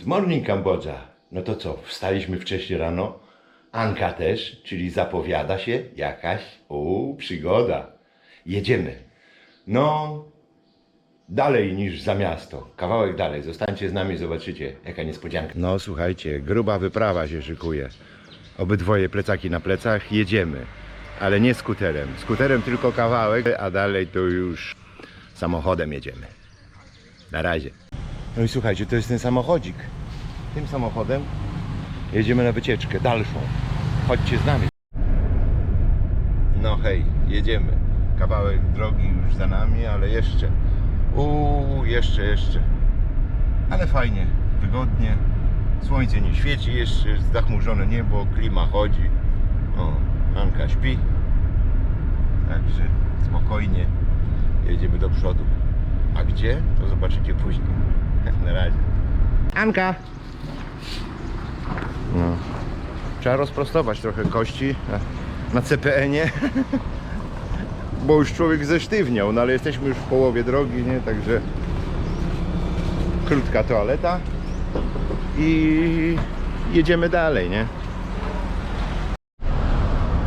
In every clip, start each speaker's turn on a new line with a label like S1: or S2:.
S1: Good morning Kambodża. No to co, wstaliśmy wcześniej rano. Anka też, czyli zapowiada się jakaś u przygoda. Jedziemy. No, dalej niż za miasto. Kawałek dalej. Zostańcie z nami, zobaczycie, jaka niespodzianka. No słuchajcie, gruba wyprawa się szykuje. Obydwoje plecaki na plecach, jedziemy. Ale nie skuterem. Skuterem tylko kawałek, a dalej to już samochodem jedziemy. Na razie. No i słuchajcie, to jest ten samochodzik. Tym samochodem jedziemy na wycieczkę dalszą. Chodźcie z nami. No hej, jedziemy. Kawałek drogi już za nami, ale jeszcze. Uuu, jeszcze, jeszcze. Ale fajnie, wygodnie. Słońce nie świeci jeszcze, jest zachmurzone niebo, klima chodzi. O, Anka śpi. Także spokojnie jedziemy do przodu. A gdzie? To zobaczycie później. Na razie. Anka! No. Trzeba rozprostować trochę kości na, CPN-ie. Bo już człowiek zesztywniał, no ale jesteśmy już w połowie drogi, nie? Także krótka toaleta i jedziemy dalej, nie?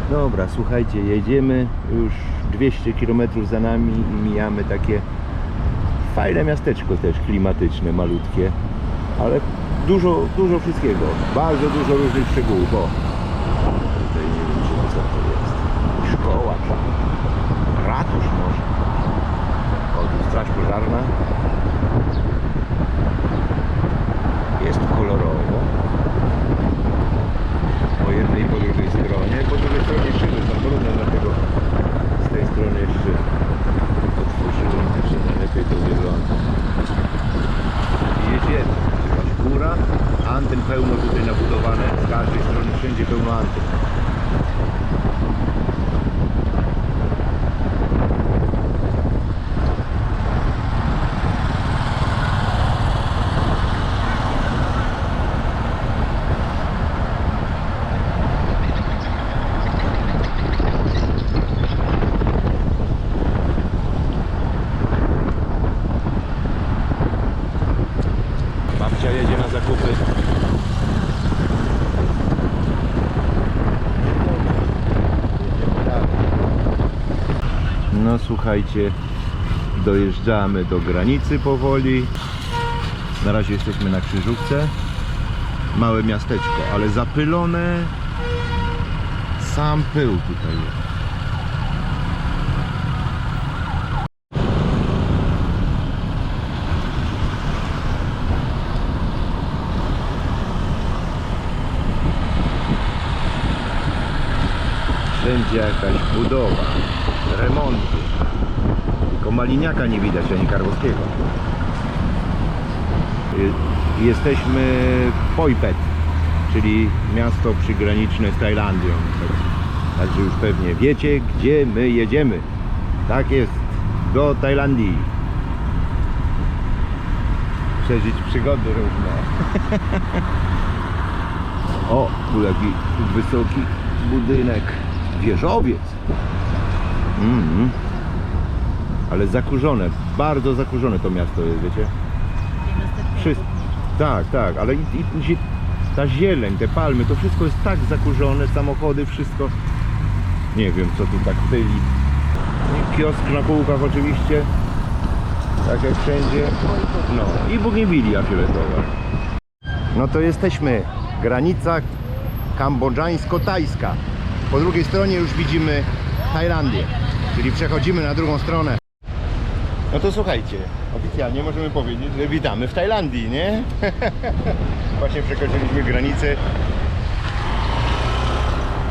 S1: Dobra, słuchajcie, jedziemy już 200 km za nami i mijamy takie fajne miasteczko też klimatyczne, malutkie, ale dużo, dużo wszystkiego, bardzo dużo różnych szczegółów. O, tutaj nie wiem, czy co to jest. Szkoła, czy ratusz może. O, tu straż pożarna. Jest kolorowo. Po jednej i po drugiej stronie. Po drugiej stronie szyby są brudne, dlatego z tej strony jeszcze że najlepiej to wygląda. Jedziemy. Jakaś góra, anten pełno tutaj nabudowane, z każdej strony wszędzie pełno anten. Babcia jedzie na zakupy. No słuchajcie, dojeżdżamy do granicy powoli. Na razie jesteśmy na krzyżówce. Małe miasteczko, ale zapylone. Sam pył tutaj jest. Wszędzie jakaś budowa, remonty. Tylko Maliniaka nie widać, ani Karłowskiego. Y- Jesteśmy Poipet, czyli miasto przygraniczne z Tajlandią. Tak- Także już pewnie wiecie, gdzie my jedziemy. Tak jest, do Tajlandii. Przeżyć przygody różne. O, tu jaki wysoki budynek. Wieżowiec. Mhm. Ale zakurzone, bardzo zakurzone to miasto jest, wiecie? Wszystko. Tak, tak, ale i, i, ta zieleń, te palmy, to wszystko jest tak zakurzone, samochody, wszystko. Nie wiem co tu tak byli. Kiosk na kółkach oczywiście. Tak jak wszędzie. No i bugibilia fioletowa. No to jesteśmy. Granica kambodżańsko-tajska. Po drugiej stronie już widzimy Tajlandię, czyli przechodzimy na drugą stronę. No to słuchajcie, oficjalnie możemy powiedzieć, że witamy w Tajlandii, nie? Właśnie przekroczyliśmy granicę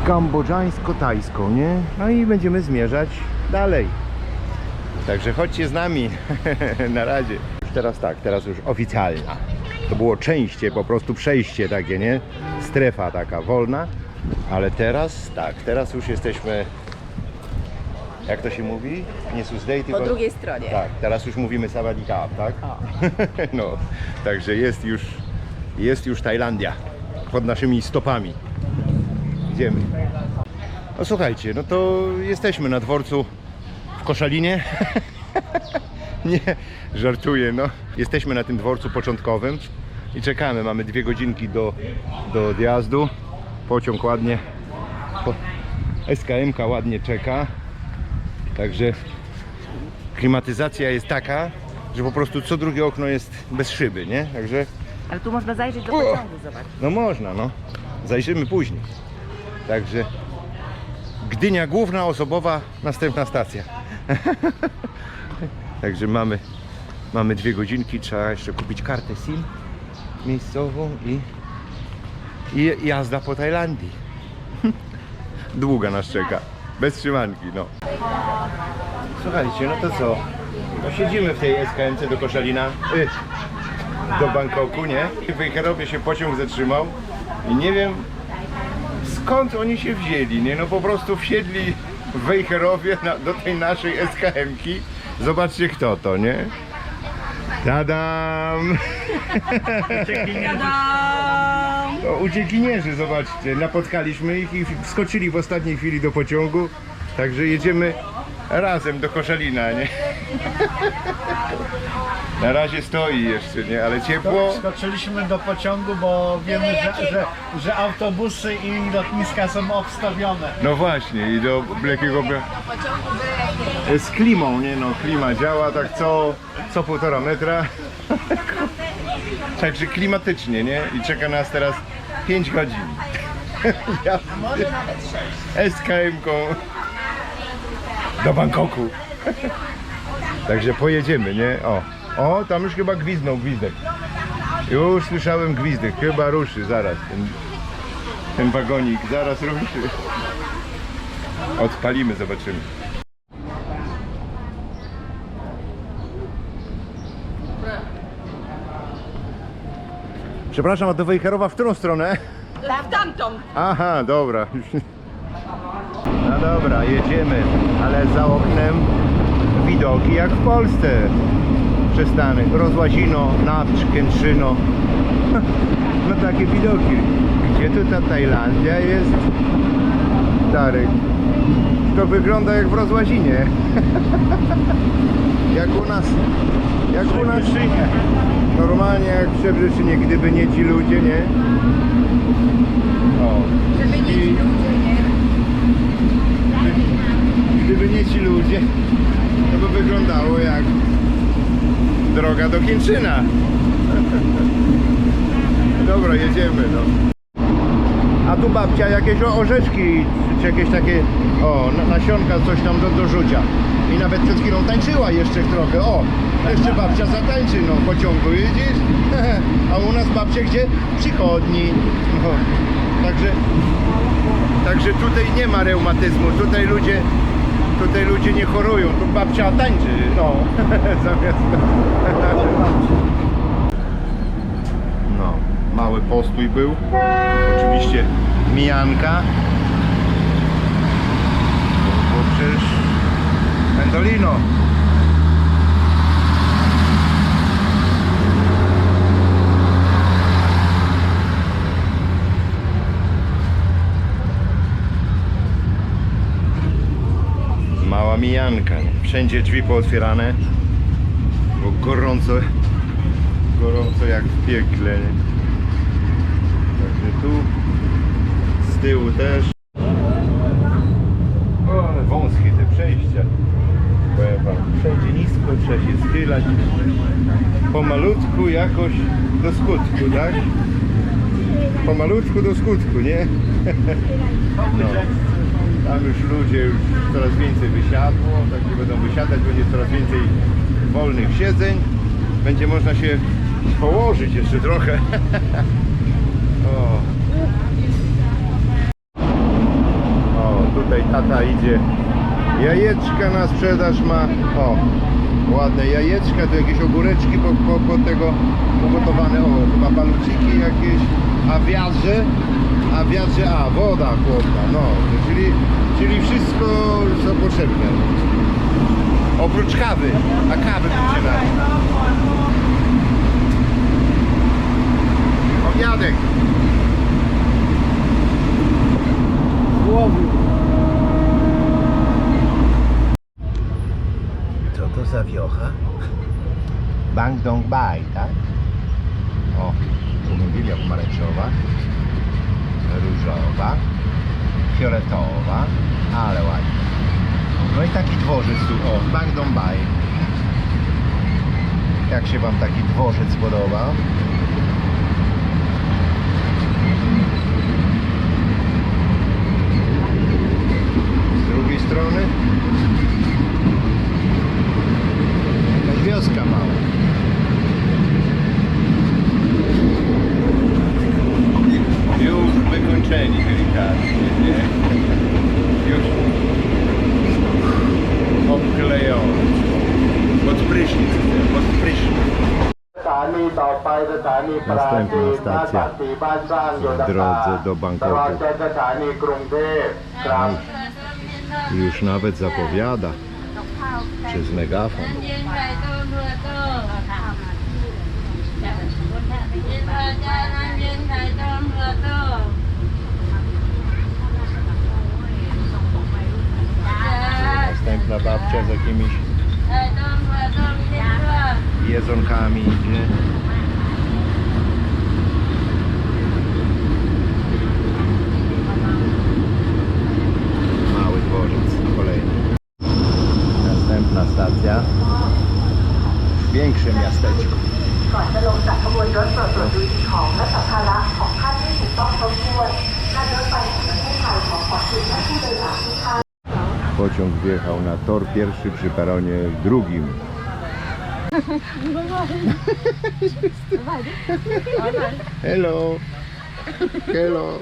S1: kambodżańsko-tajską, nie? No i będziemy zmierzać dalej. Także chodźcie z nami. Na razie. Już teraz tak, teraz już oficjalna. To było częście, po prostu przejście takie, nie? Strefa taka wolna. Ale teraz, tak, teraz już jesteśmy, jak to się mówi? Nie Susdej, tylko...
S2: Po drugiej stronie.
S1: Tak, teraz już mówimy Sawadika, tak? No, także jest już, jest już Tajlandia pod naszymi stopami. Idziemy. No słuchajcie, no to jesteśmy na dworcu w Koszalinie. Nie, żartuję, no. Jesteśmy na tym dworcu początkowym. i czekamy. Mamy dwie godzinki do, do odjazdu. Pociąg ładnie, po, SKMK ładnie czeka. Także klimatyzacja jest taka, że po prostu co drugie okno jest bez szyby, nie? Także
S2: Ale tu można zajrzeć do pociągu, zobacz.
S1: no można, no. Zajrzymy później. Także Gdynia główna, osobowa, następna stacja. Także mamy, mamy dwie godzinki, trzeba jeszcze kupić kartę SIM miejscową i, i jazda po Tajlandii. Długa nas czeka, bez trzymanki, no. Słuchajcie, no to co? No siedzimy w tej SKMC do Koszalina, y, do Bangkoku, nie? W Wejherowie się pociąg zatrzymał i nie wiem skąd oni się wzięli, nie? No po prostu wsiedli w Wejherowie na, do tej naszej SKM-ki. Zobaczcie kto to, nie? Tadam! To uciekinierzy, zobaczcie. Napotkaliśmy ich i wskoczyli w ostatniej chwili do pociągu. Także jedziemy razem do Koszalina, nie? Na razie stoi jeszcze, nie? Ale ciepło.
S3: Skoczyliśmy do pociągu, bo wiemy, że, że, że autobusy i lotniska są obstawione.
S1: No właśnie, i do jakiego... Z klimą, nie no, klima działa tak co, co półtora metra. Także klimatycznie, nie? I czeka nas teraz 5 godzin. Ja może nawet 6. SKM-ką do Bangkoku. Także pojedziemy, nie? O, o, tam już chyba gwizdnął gwizdek. Już słyszałem gwizdek, chyba ruszy zaraz ten, ten wagonik, zaraz ruszy. Odpalimy, zobaczymy. Przepraszam, a do Wejherowa w którą stronę?
S2: W tamtą.
S1: Aha, dobra. No dobra, jedziemy, ale za oknem widoki jak w Polsce. Przystanek Rozłazino, Nawcz, Kętrzyno. No takie widoki. Gdzie tu ta Tajlandia jest? Darek. To wygląda jak w Rozłazinie. jak u nas. Jak u nas. Normalnie jak w Przebrzeszynie, gdyby nie ci ludzie, nie? O.
S2: Żeby nie ci ludzie, nie?
S1: Gdyby nie ci ludzie, to by wyglądało jak droga do Chińczyna. Dobra, jedziemy no. A tu babcia jakieś orzeszki, czy, jakieś takie, o, na- nasionka, coś tam do, do rzucia. I nawet przed chwilą tańczyła jeszcze trochę, o, jeszcze babcia zatańczy, no, w pociągu, widzisz? A u nas babcia gdzie? Przychodni. No. Także, także tutaj nie ma reumatyzmu, tutaj ludzie, tutaj ludzie nie chorują, tu babcia tańczy, no, zamiast... No, mały postój był. Oczywiście mijanka. Bo przecież Mała mijanka. Wszędzie drzwi pootwierane. Bo gorąco gorąco jak w piekle. Także tu z tyłu też. O, ale wąskie te przejścia. Powiem wam, nisko, trzeba się schylać. Pomalutku jakoś do skutku, tak? Pomalutku do skutku, nie? No. Tam już ludzie już coraz więcej wysiadło, także będą wysiadać, będzie coraz więcej wolnych siedzeń. Będzie można się położyć jeszcze trochę. o. o, tutaj tata idzie. Jajeczka na sprzedaż ma. O, ładne jajeczka, tu jakieś ogóreczki po, po, po tego ugotowane. O, chyba paluciki jakieś. A wiadrze? A wiadrze, a woda chłodna, no. Czyli, czyli wszystko co potrzebne. Oprócz kawy. A kawy daje. Obiadek. Co za wiocha? Bang Dong Bai, tak? O, bugenwilia pomarańczowa, różowa, fioletowa, ale ładnie. No i taki dworzec tu, o, Bank Dombaj. Jak się Wam taki dworzec podoba? Następna stacja w drodze do Bangkoku.
S4: Już,
S1: już nawet zapowiada przez megafon. Następna babcia z jakimiś jedzonkami idzie. Następna stacja. Większe miasteczko.
S5: ก่อนจะลงจากขบวนรถโปรดตรวจดูสิ่งของและสัมภาระของท่านที่ถูกต้องครบถ้วนการรถไฟแห่งประเทศไทยขอขอบคุณท่านผู้โดยสารทุกท่าน
S1: Pociąg wjechał na tor pierwszy przy peronie drugim. Hello. Hello.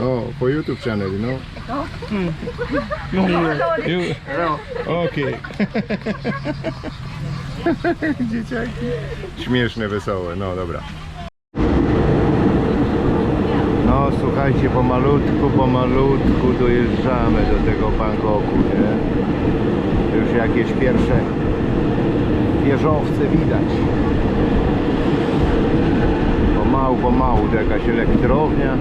S1: Oh, for YouTube channel, you know? You- Okay. Dzieciaki. Śmieszne, wesołe, no dobra. No słuchajcie, pomalutku, pomalutku dojeżdżamy do tego Bangkoku, nie? Już jakieś pierwsze wieżowce widać. Pomału, pomału, to jakaś elektrownia.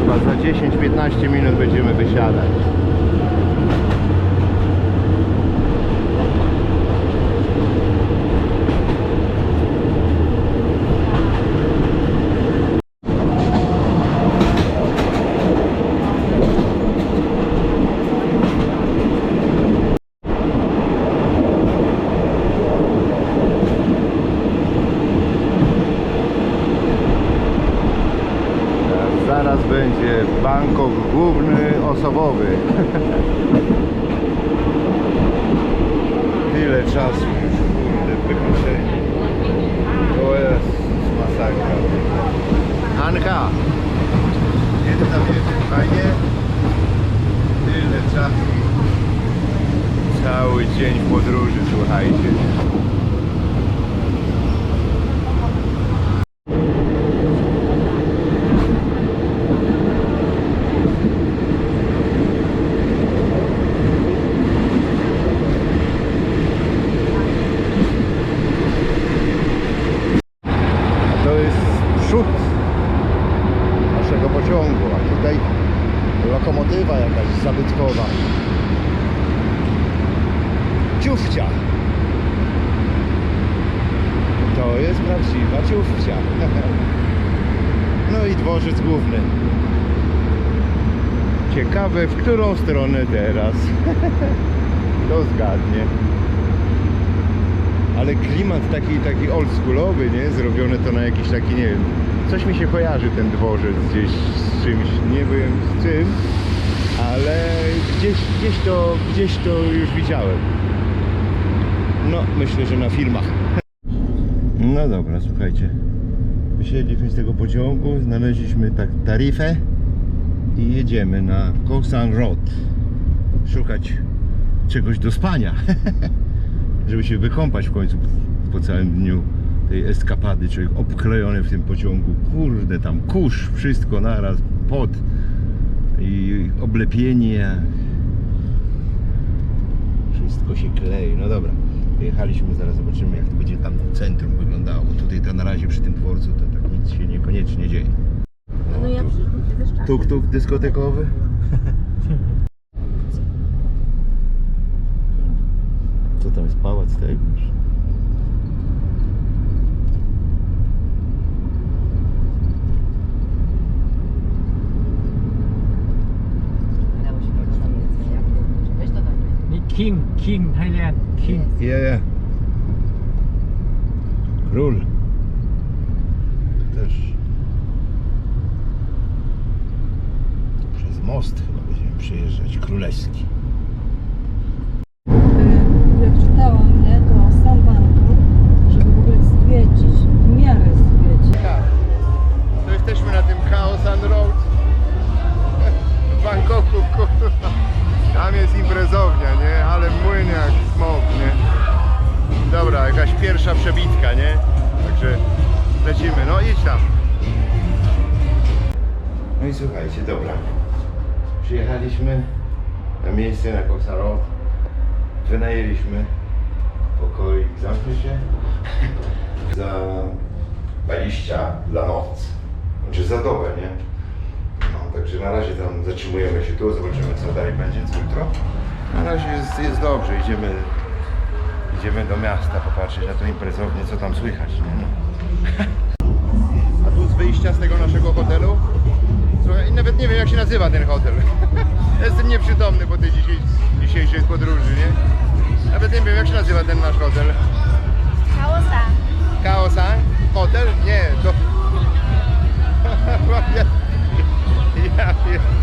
S1: Chyba za 10-15 minut będziemy wysiadać. Zaraz będzie Bangkok główny osobowy. Tyle czasu już, kurde, wykończenie. To jest masakra. Anka! Jak tam jest? Fajnie? Tyle czasu. Cały dzień w podróży, słuchajcie. A to jest przód naszego pociągu, a tutaj lokomotywa jakaś zabytkowa. Ciufcia. To jest prawdziwa ciufcia. No i dworzec główny. Ciekawe, w którą stronę teraz. To zgadnie. Ale klimat taki, taki oldschoolowy, nie? Zrobione to na jakiś taki, nie wiem, coś mi się kojarzy ten dworzec gdzieś z czymś, nie wiem z czym, ale gdzieś, gdzieś, to, gdzieś to już widziałem. No, myślę, że na filmach. No dobra, słuchajcie. Wysiedliśmy z tego pociągu, znaleźliśmy tak taryfę i jedziemy na Kosan Road. Szukać czegoś do spania. żeby się wykąpać w końcu po całym dniu tej eskapady, człowiek obklejony w tym pociągu, kurde tam kurz, wszystko naraz, pot i oblepienie wszystko się klei, no dobra Wyjechaliśmy, zaraz zobaczymy jak to będzie tam centrum wyglądało. Tutaj to na razie przy tym dworcu to tak nic się niekoniecznie dzieje.
S2: No ja przyjdę.
S1: Tuk tuk dyskotekowy. Co tam jest pałac tego?
S2: Dało się robić tam jedzenie. Jak to? Weź to tam.
S3: นี่ King King Thailand King
S1: Je, je. Król. Też. Przez most chyba będziemy przejeżdżać. Królewski.
S6: jak czytałam, nie, to stan banku, żeby w ogóle stwierdzić, w miarę stwierdzić.
S1: To jesteśmy na tym Kaosan Road w Bangkoku, kurwa. Tam jest imprezownia, nie? Ale młyn jak smok, nie? Dobra, jakaś pierwsza przebitka, nie? Także lecimy. No idź tam. No i słuchajcie, dobra. Przyjechaliśmy na miejsce na Kaosan Road. Wynajęliśmy pokoik, zamknij się, za 20 dla nocy. Znaczy za dobę, nie? Także na razie tam zatrzymujemy się tu, zobaczymy co dalej będzie, co jutro. Na razie jest, jest dobrze, idziemy, idziemy do miasta popatrzeć na tą imprezownię, co tam słychać, nie? A tu z wyjścia z tego naszego hotelu, słuchaj, nawet nie wiem jak się nazywa ten hotel. Jestem nieprzytomny po tej dzisiej, dzisiejszej podróży, nie? Nawet nie wiem jak się nazywa ten nasz hotel.
S7: Kaosan.
S1: Kaosan? Hotel? Nie, to... ja,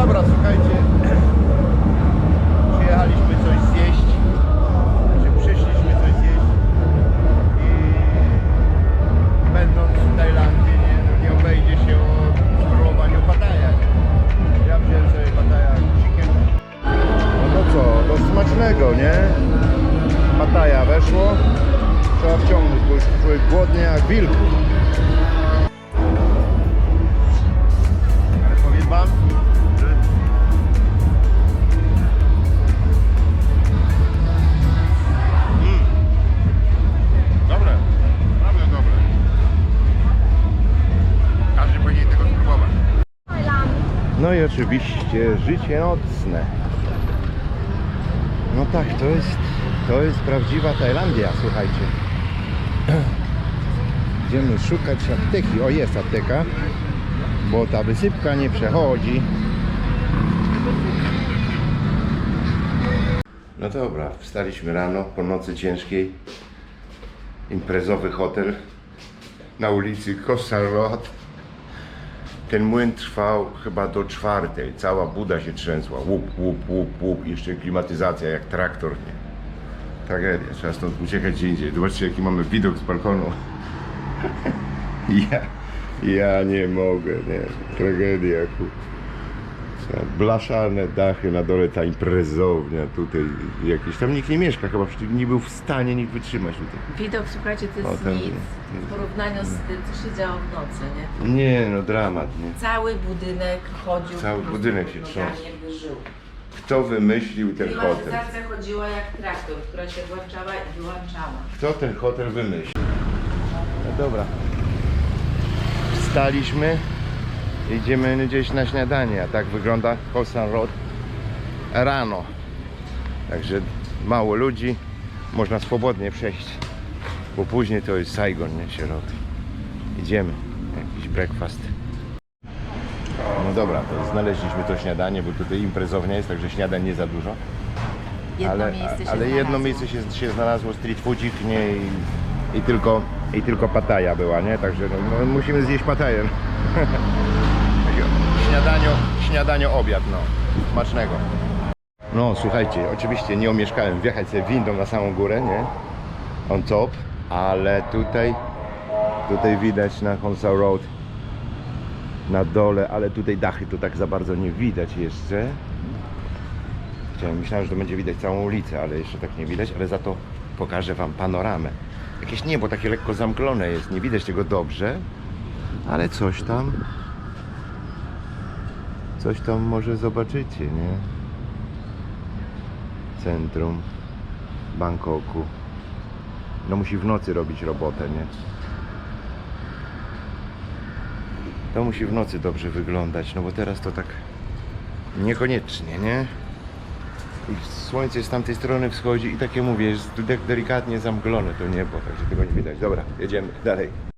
S1: dobra, słuchajcie. Oczywiście życie nocne. No tak, to jest, to jest prawdziwa Tajlandia, słuchajcie. Idziemy szukać apteki. O, jest apteka, bo ta wysypka nie przechodzi. No dobra, wstaliśmy rano po nocy ciężkiej. Imprezowy hotel. na ulicy Kosarot. Ten młyn trwał chyba do czwartej. Cała buda się trzęsła. Łup, łup, łup, łup. Jeszcze klimatyzacja jak traktor. Nie? Tragedia. Trzeba stąd uciekać gdzie indziej. Zobaczcie jaki mamy widok z balkonu. ja, ja nie mogę, nie. Tragedia. Blaszane dachy, na dole ta imprezownia tutaj jakieś. Tam nikt nie mieszka chyba, nie był w stanie nikt wytrzymać tutaj.
S2: Widok, słuchajcie, to
S1: O,
S2: jest
S1: ten-
S2: nic w porównaniu z tym, co się działo w nocy, nie?
S1: Nie no, dramat, nie.
S2: Cały budynek chodził
S1: Cały budynek się trząsł. Kto wymyślił ten hotel?
S2: Klimatyzacja chodziła jak traktor, która się włączała i wyłączała.
S1: Kto ten hotel wymyślił? No dobra. Wstaliśmy. Idziemy gdzieś na śniadanie, a tak wygląda Kosan Road rano. Także mało ludzi, można swobodnie przejść, bo później to jest Saigon, nie się robi. Idziemy, jakiś breakfast. No dobra, to znaleźliśmy to śniadanie, bo tutaj imprezownia jest, także śniadań nie za dużo.
S2: Jedno
S1: ale
S2: miejsce się
S1: ale jedno
S2: znalazło.
S1: miejsce się, się znalazło, street foodzik, nie, i, i, tylko, i tylko pataja była, nie? Także no, no, musimy zjeść pataję. śniadanio, śniadanio, obiad, no. Smacznego. No, słuchajcie, oczywiście nie omieszkałem wjechać sobie windą na samą górę, nie? On top, ale tutaj, tutaj widać na Honsau Road na dole, ale tutaj dachy to tak za bardzo nie widać jeszcze. Chciałem, myślałem, że to będzie widać całą ulicę, ale jeszcze tak nie widać, ale za to pokażę Wam panoramę. Jakieś niebo takie lekko zamglone jest, nie widać tego dobrze, ale coś tam, coś tam może zobaczycie, nie? Centrum Bangkoku. No musi w nocy robić robotę, nie? To musi w nocy dobrze wyglądać, no bo teraz to tak niekoniecznie, nie? Słońce z tamtej strony wschodzi i takie mówię, jest tak delikatnie zamglone to niebo, także tego nie widać. Dobra, jedziemy dalej.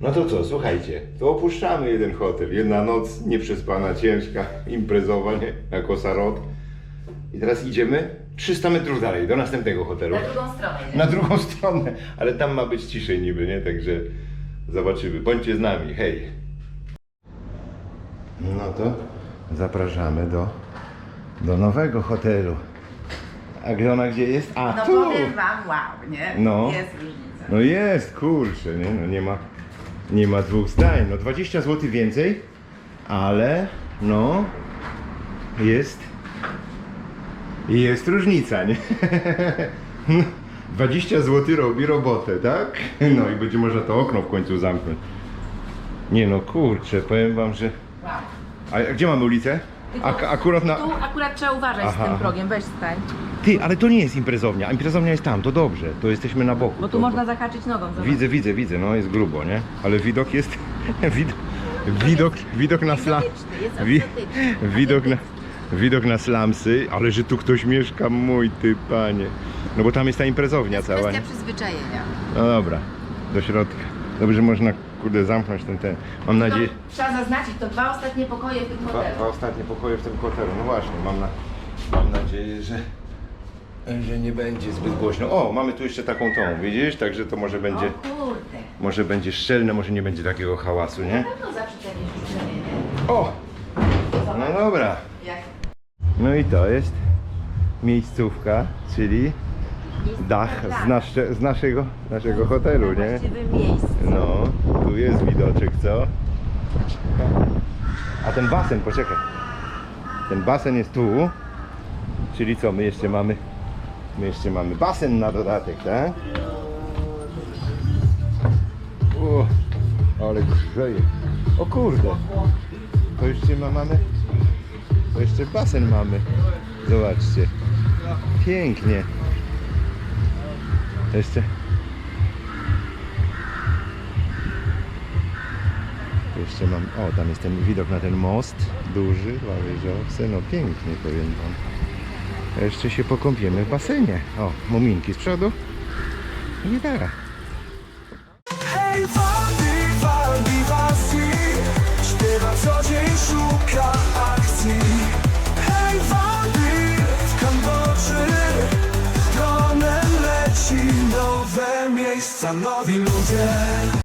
S1: No to co, słuchajcie, to opuszczamy jeden hotel. Jedna noc nieprzespana, ciężka, imprezowa, nie? Na Kosarot. I teraz idziemy 300 metrów dalej, do następnego hotelu.
S2: Na drugą stronę. nie?
S1: Na drugą stronę, ale tam ma być ciszej niby, nie? Także zobaczymy. Bądźcie z nami, hej. No to zapraszamy do, do nowego hotelu. A Glona gdzie jest? A
S2: No
S1: tu!
S2: powiem wam, wow, nie?
S1: No.
S2: Jest różnica.
S1: No jest, kurczę, nie? No nie ma, nie ma dwóch zdań. No 20 zł więcej, ale no jest, jest różnica, nie? 20 zł robi robotę, tak? No i będzie można to okno w końcu zamknąć. Nie no, kurczę, powiem wam, że... A gdzie mamy ulicę? Ak akurat na...
S2: Tu akurat trzeba uważać
S1: Aha.
S2: z tym progiem, weź stań.
S1: Ty, ale to nie jest imprezownia. Imprezownia jest tam, to dobrze. To jesteśmy na boku.
S2: Bo tu
S1: to,
S2: można zahaczyć nogą. zobacz.
S1: Widzę, widzę, widzę, no jest grubo, nie? Ale widok jest. Widok, widok, widok na slam.
S2: Jest
S1: Wi, widok, na, widok na slumsy, ale że tu ktoś mieszka, mój ty panie. No bo tam jest ta imprezownia cała.
S2: Kwestia
S1: Nie?
S2: przyzwyczajenia.
S1: No dobra, do środka. Dobrze, że można kurde zamknąć ten ten. Mam nadzieję.
S2: To trzeba zaznaczyć, to dwa ostatnie pokoje w tym
S1: Dwa,
S2: hotelu.
S1: dwa ostatnie pokoje w tym hotelu. No właśnie, mam, na, mam nadzieję, że, że nie będzie zbyt głośno. O, mamy tu jeszcze taką tą, widzisz? Także to może będzie,
S2: O kurde.
S1: może będzie szczelne, może nie będzie takiego hałasu, nie?
S2: No zawsze takie życzenie,
S1: O!
S2: nie?
S1: No dobra.
S2: Jak
S1: No i to jest miejscówka, czyli dach z, nasze, z naszego, naszego hotelu, nie? No, tu jest widoczek, co? A ten basen, poczekaj. Ten basen jest tu. Czyli co, my jeszcze mamy my jeszcze mamy basen na dodatek, tak? O, ale grzeje. O kurde. To jeszcze ma, mamy to jeszcze basen mamy. Zobaczcie. Pięknie. Jeszcze Jeszcze mam, o tam jest ten widok na ten most duży, dwa wieżowce, no pięknie powiem wam. Jeszcze się pokąpiemy w basenie. O, muminki z przodu gitara.